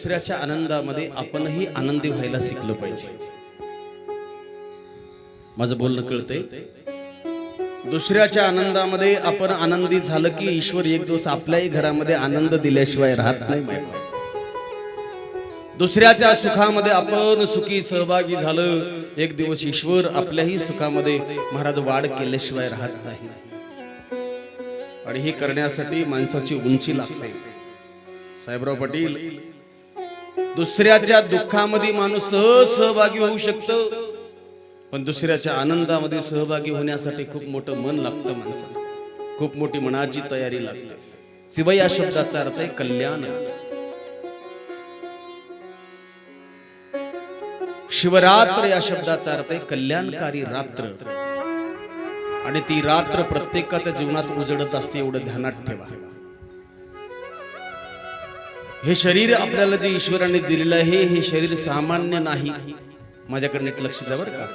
दुसऱ्याच्या आनंदामध्ये आपणही आनंदी व्हायला शिकलं पाहिजे. माझं बोलणं कळतंय? दुसऱ्याच्या आनंदामध्ये आपण आनंदी झालं की ईश्वर एक दिवस आपल्याही घरामध्ये आनंद दिल्याशिवाय राहत नाही दुसऱ्याच्या सुखामध्ये आपण सुखी सहभागी झालं एक दिवस ईश्वर आपल्याही सुखामध्ये महाराज वाढ केल्याशिवाय राहत नाही. आणि हे करण्यासाठी माणसाची उंची लागते. साहेबराव पाटील दुसऱ्याच्या दुःखामध्ये माणूस सहज सहभागी होऊ शकत. पण दुसऱ्याच्या आनंदामध्ये सहभागी होण्यासाठी खूप मोठं मन लागतं माणसाला खूप मोठी मनाची तयारी लागते. शिवाय या शब्दाचा अर्थ आहे कल्याण. शिवरात्र या शब्दाचा अर्थ आहे कल्याणकारी रात्र. आणि ती रात्र प्रत्येकाच्या जीवनात उजडत असते एवढं ध्यानात ठेवा. हे शरीर आपल्याला जे ईश्वराने दिलेलं आहे हे शरीर सामान्य नाही. माझ्याकडे नीट लक्ष द्या बरं का.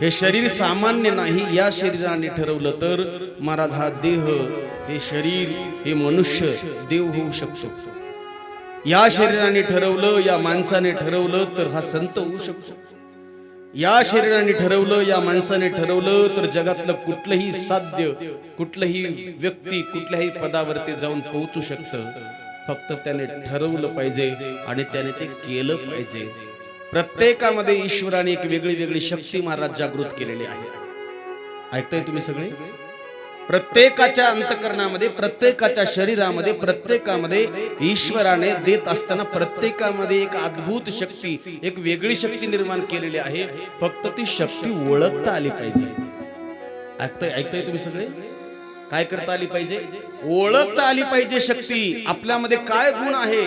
हे शरीर सामान्य नाही या शरीराने ठरवलं तर महाराज हा देह हे शरीर हे मनुष्य देव होऊ शकतो. या शरीराने ठरवलं या माणसाने ठरवलं तर हा संत होऊ शकतो. या शरीराने ठरवलं या माणसाने ठरवलं तर जगातलं कुठलंही साध्य कुठलंही व्यक्ती कुठल्याही पदावरती जाऊन पोहोचू शकतं. फक्त त्याने ठरवलं पाहिजे आणि त्याने ते केलं पाहिजे. प्रत्येकामध्ये ईश्वराने एक वेगळी वेगळी शक्ती महाराज जागृत केलेली आहे. ऐकताय तुम्ही सगळे? प्रत्येकाच्या अंतकरणामध्ये प्रत्येकाच्या शरीरामध्ये प्रत्येकामध्ये ईश्वराने देत असताना प्रत्येकामध्ये एक अद्भुत शक्ती एक वेगळी शक्ती निर्माण केलेली आहे. फक्त ती शक्ती ओळखता आली पाहिजे. ऐकताय ऐकताय तुम्ही सगळे? काय करता आली पाहिजे? ओळखता आली पाहिजे शक्ती. आपल्यामध्ये काय गुण आहे?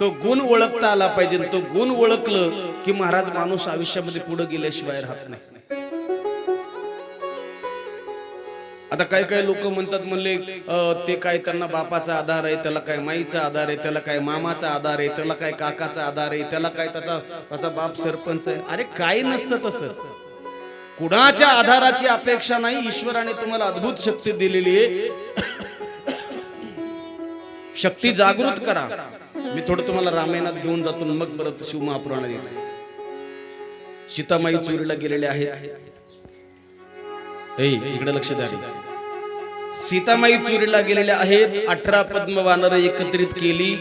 तो गुण ओळखता आला पाहिजे. तो गुण ओळखलं की महाराज माणूस आयुष्यामध्ये पुढे गेल्याशिवाय राहत नाही. आता काही काही लोक म्हणतात म्हणले ते काय त्यांना बापाचा आधार आहे त्याला काय माईचा आधार आहे त्याला काय मामाचा आधार आहे त्याला काय काकाचा आधार आहे त्याला काय त्याचा त्याचा बाप सरपंच आहे. अरे काय नसतं तसं. कुणाच्या आधाराची अपेक्षा नाही? ईश्वराने तुम्हाला अद्भुत शक्ती दिलेली आहे. शक्ती जागृत करा. मी थोडं तुम्हाला रामायणात घेऊन जातो मग परत शिवमहापुराणात येतो. सीतामाई चोरीला गेलेले आहे इकडे लक्ष द्या. सीतामाई चोरीला गेलेल्या आहेत. अठरा पद्म वानर एकत्रित केली.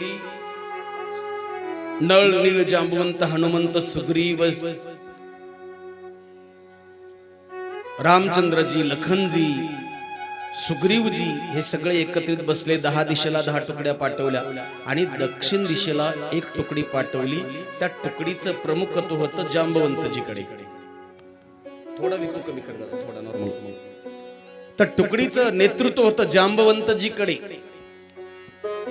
नळ नीळ जांबवंत हनुमंत सुग्रीव रामचंद्रजी लखनजी सुग्रीवजी हे सगळे एकत्रित बसले दहा दिशेला दहा तुकड्या पाठवल्या आणि दक्षिण दिशेला एक तुकडी पाठवली. त्या तुकडीचं प्रमुखत्व होतं जांबवंतजीकडे. थोडा विकू कमी थोडा नॉर्मल तर तुकडीचं नेतृत्व होतं जांबवंतजीकडे.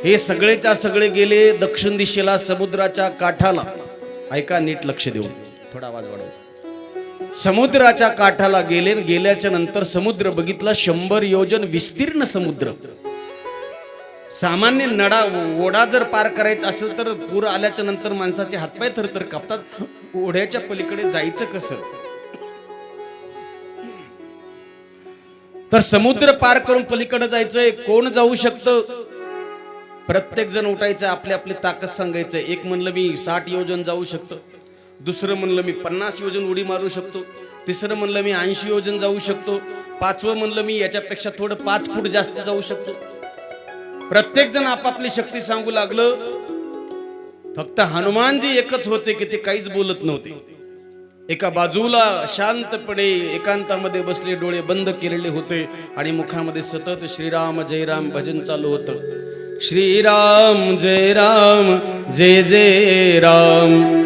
हे सगळेच्या सगळे गेले दक्षिण दिशेला समुद्राच्या काठाला. ऐका नीट लक्ष देऊन. थोडा आवाज वाढव. समुद्राच्या काठाला गेले गेल्याच्यानंतर समुद्र बघितला शंभर योजन विस्तीर्ण समुद्र. सामान्य नडा ओढा जर पार करायचा असेल तर पूर आल्याच्यानंतर माणसाचे हातपाय थरथर कापतात. ओढ्याच्या पलीकडे जायचं कसं? तर समुद्र पार करून पलीकडे जायचंय कोण जाऊ शकतं? प्रत्येक जण उठायचं आपली आपली ताकद सांगायचं. एक म्हणलं मी साठ योजन जाऊ शकतो. दुसरं म्हणलं मी पन्नास योजन उडी मारू शकतो. तिसरं म्हणलं मी ऐंशी योजन जाऊ शकतो. पाचवं म्हणलं मी याच्यापेक्षा थोडं पाच फूट जास्त जाऊ शकतो. प्रत्येक जण आपापली शक्ती सांगू लागलं. फक्त हनुमानजी एकच होते की ते काहीच बोलत नव्हते. एका बाजूला शांतपणे एकांतामध्ये बसले डोळे बंद केलेले होते आणि मुखामध्ये सतत श्रीराम जय राम भजन चालू होतं. श्रीराम जय राम जय जय राम.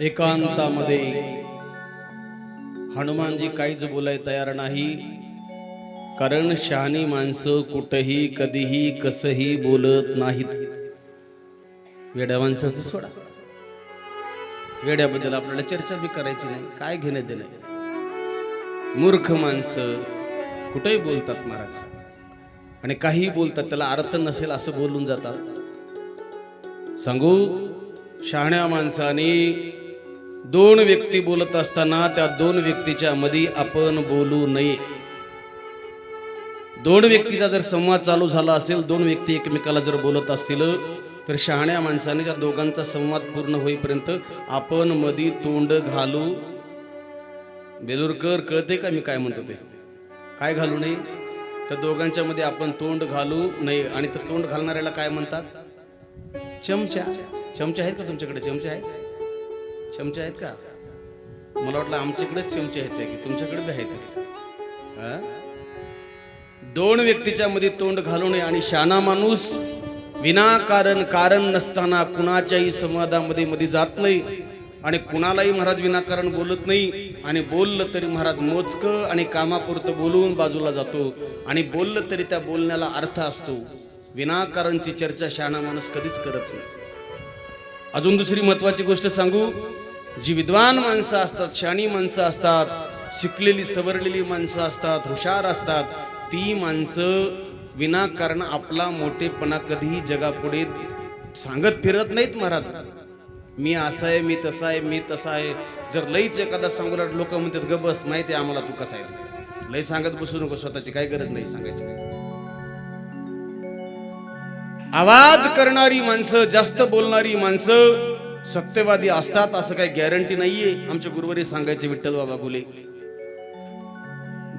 एकांतामध्ये. हनुमानजी काहीच बोलाय तयार नाही. कारण शहाणी माणसं कुठही कधीही कसही बोलत नाहीत. वेड्या माणसाचं सोडा. वेड्याबद्दल आपल्याला चर्चा बी करायची नाही. काय घेणे देणं? मूर्ख माणसं कुठेही बोलतात महाराज. आणि काही बोलतात त्याला अर्थ नसेल असं बोलून जातात. सांगू शहाण्या माणसाने दोन व्यक्ती बोलत असताना त्या दोन व्यक्तीच्या मध्ये आपण बोलू नये. दोन व्यक्तीचा जर संवाद चालू झाला असेल दोन व्यक्ती एकमेकाला जर बोलत असतील तर शहाण्या माणसाने त्या दोघांचा संवाद पूर्ण होईपर्यंत आपण मधी तोंड घालू. बेलूरकर कळते का मी काय म्हणतो ते? काय घालू नये? त्या दोघांच्या मध्ये आपण तोंड घालू नये. आणि तर तोंड घालणाऱ्याला काय म्हणतात? चमचा. चमचे आहेत का तुमच्याकडे? चमचे आहेत? चमचे आहेत का? मला वाटलं आमच्याकडेच चमचे आहेत की तुमच्याकडे बी आहेत दोन व्यक्तीच्या मध्ये तोंड घालू नये आणि शाना माणूस विनाकारण कारण नसताना कुणाच्याही संवादामध्ये मध्ये जात नाही आणि कुणालाही महाराज विनाकारण बोलत नाही आणि बोललं तरी महाराज मोजकं आणि कामापुरतं बोलून बाजूला जातो आणि बोललं तरी त्या बोलण्याला अर्थ असतो. विनाकारणची चर्चा शहाणा माणूस कधीच करत नाही. अजून दुसरी महत्वाची गोष्ट सांगू? जी विद्वान माणसं असतात शाणी माणसं असतात शिकलेली सवरलेली माणसं असतात हुशार असतात ती माणसं विनाकारण आपला मोठेपणा कधीही जगापुढे सांगत फिरत नाहीत महाराज. मी असा आहे मी तसा आहे मी तसा आहे. जर लईच एखादा सांगू लोक म्हणतात ग बस माहिती आहे आम्हाला तू कसा आहे लई सांगत बसू नको स्वतःची काय गरज नाही सांगायची. आवाज करणारी माणसं जास्त बोलणारी माणसं सत्यवादी असतात असं काही गॅरंटी नाहीये. आमच्या गुरुवारी सांगायचे विठ्ठल बाबा गुले.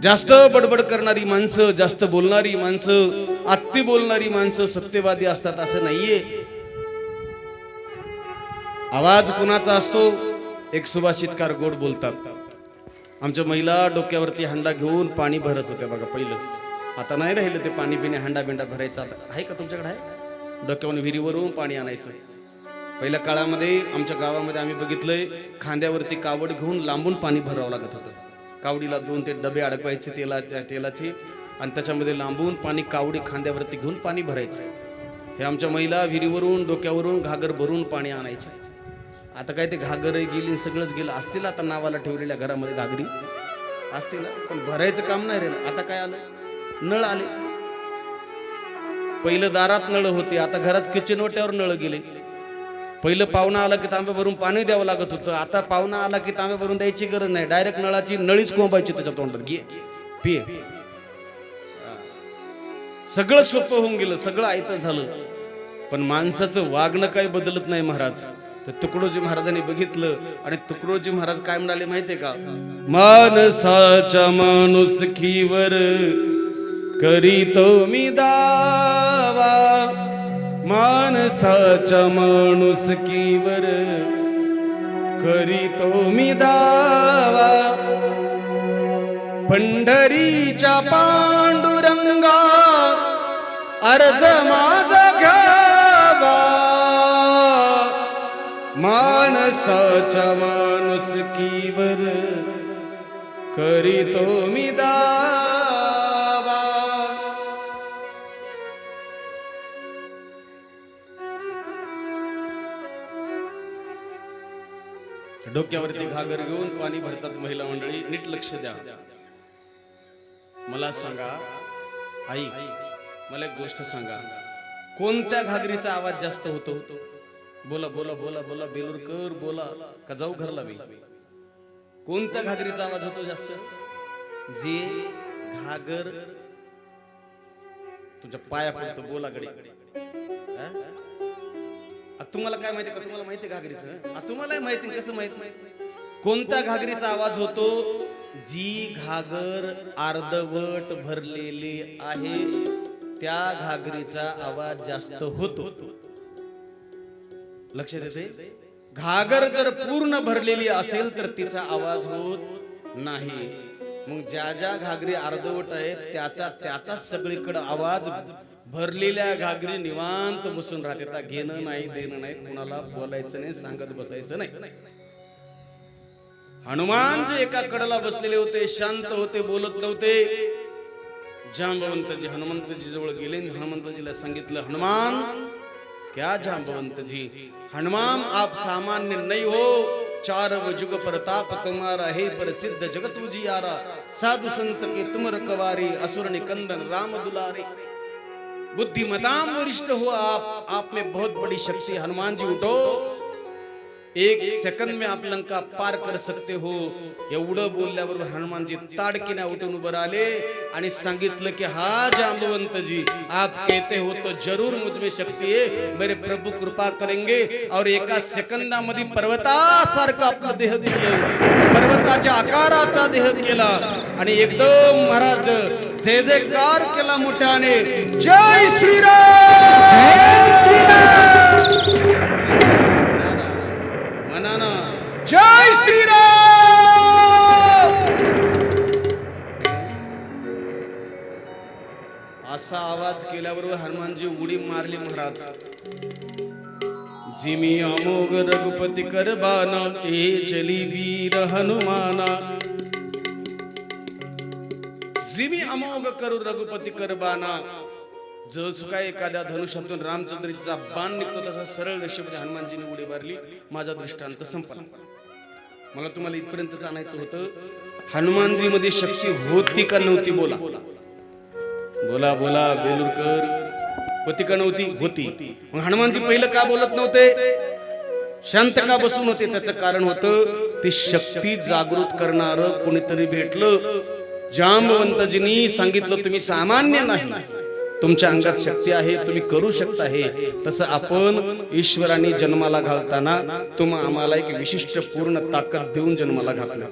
जास्त बडबड करणारी माणसं जास्त बोलणारी माणसं आत्ती बोलणारी माणसं सत्यवादी असतात असं नाहीये. आवाज कुणाचा असतो? एक सुभाषितकार गोड बोलतात. आमच्या महिला डोक्यावरती हंडा घेऊन पाणी भरत होत्या बघा पहिलं. आता नाही राहिलं ते पाणी पिणे हंडा बिंडा भरायचा. आता आहे का तुमच्याकडे आहे? डोक्यावरून विहिरीवरून पाणी आणायचं. पहिल्या काळामध्ये आमच्या गावामध्ये आम्ही बघितलंय खांद्यावरती कावड घेऊन लांबून पाणी भरावं लागत होतं. कावडीला दोन ते डबे अडकवायचे तेला तेलाचे आणि त्याच्यामध्ये लांबून पाणी कावडी खांद्यावरती घेऊन पाणी भरायचं. हे आमच्या महिला विहिरीवरून डोक्यावरून घागर भरून पाणी आणायचे आता काय ते घागर गेली सगळंच गेलं. असतील आता नावाला ठेवलेल्या घरामध्ये घागरी? असतील पण भरायचं काम नाही रे. आता काय आलं? नळ आले. पहिलं दारात नळ होते. आता घरात किचनवट्यावर नळ गेले. पहिलं पाहुणा आला की तांब्या भरून पाणी द्यावं लागत होतं. आता पाहुणा आला की तांब्या भरून द्यायची गरज नाही. डायरेक्ट नळाची नळीच कोंबायची त्याच्या तोंडात. घे पिये सगळं सोपं होऊन गेलं सगळं आयतं झालं. पण माणसाचं वागणं काही बदलत नाही महाराज. तर तुकडोजी महाराजांनी बघितलं आणि तुकडोजी महाराज काय म्हणाले माहितीये का? माणसाच्या माणुसकीवर करीतो मी दावा. माणसाच्या माणुसकीवर करीतो मी दावा. पंढरीच्या पांडुरंगा अर्ज माझा घ्यावा. माणसाच्या माणुसकीवर करीतो मी दावा. डोक्यावरती घागर घेऊन पाणी भरतात महिला मंडळी नीट लक्ष द्या. मला सांगा आई मला एक गोष्ट सांगा. कोणत्या घागरीचा आवाज जास्त होतो? बोला बोला बोला बोला बेलूरकर बोला का जाऊ घरला मी? कोणत्या घागरीचा आवाज होतो जास्त? जे घागर तुझ्या पाया पडतो बोला गडी. तुम्हाला काय माहिती का? तुम्हाला माहिती घागरीचं? तुम्हाला माहिती कसं माहीत? कोणत्या घागरीचा आवाज होतो? जी घागर अर्धवट भरलेली आहे त्या घागरीचा आवाज जास्त होतो. लक्षात येते घागर जर पूर्ण भरलेली असेल तर तिचा आवाज होत नाही. मग ज्या ज्या घागरी अर्धवट आहेत त्याचा त्याचाच सगळीकडे आवाज भरलेल्या घागरी निवांत बसून राहते. आता घेणं नाही देणं नाही कुणाला बोलायचं नाही सांगत बसायचं नाही. हनुमान जे एका कडेला बसलेले होते शांत होते बोलत नव्हते. जांबवंतजी हनुमंतजी जवळ गेले हनुमंतजीला सांगितलं हनुमान क्या जांबवंतजी? हनुमान आप सामान्य नाही हो. चार जुग प्रताप तुम्हारा हे प्रसिद्ध जगत उजियारा साधु संत के तुम रकवारी असुर निकंदन राम दुलारे. बुद्धिमताम वरिष्ठ हो आप आप में बहुत बड़ी शक्ति हनुमान जी उठो। एक सेकंद में आप लंका पार कर सकते हो। एवढं बोलल्याबरोबर हनुमानजी ताडकीने उठून उभं आले आणि सांगितलं की हा जांबवंत जी आप कहते हो तो जरूर मुझमें शक्ती आहे मेरे प्रभू कृपा करेंगे और एका सेकंदामध्ये पर्वतासारखा आपला देह दिलं पर्वताच्या आकाराचा देह केला आणि एकदम महाराज थे जे कार केला मोठ्याने. जय श्रीराम. मनाना जय श्रीराम असा आवाज केल्याबरोबर हनुमानजी उडी मारली महाराज. जिमी अमोघ रघुपती करबाना के चली वीर हनुमाना. जिमी अमोघ करू रघुपती करबाना. जसं काय एखाद्या धनुष्यातून रामचंद्रजीचा बाण निघतो तसा सरळ रेषेमध्ये हनुमानजीने उडी मारली. माझा दृष्टांत संपला. मला तुम्हाला इथपर्यंत जाणायचं होतं हनुमानजी मध्ये शक्ती होती का नव्हती बोला. बोला बोला बेलूरकर होती का नव्हती? होती. मग हनुमानजी पहिलं का बोलत नव्हते? शांत का बसून होते? त्याचं कारण होतं ती शक्ती जागृत करणार कोणीतरी भेटलं. जांबवंतजींनी सांगितलं तुम्ही सामान्य नाही. तुमच्या अंगात शक्ती आहे तुम्ही करू शकता हे. तसं आपण ईश्वराने जन्माला घालताना तुम्हाला आम्हाला एक विशिष्ट पूर्ण ताकद देऊन जन्माला घातलं.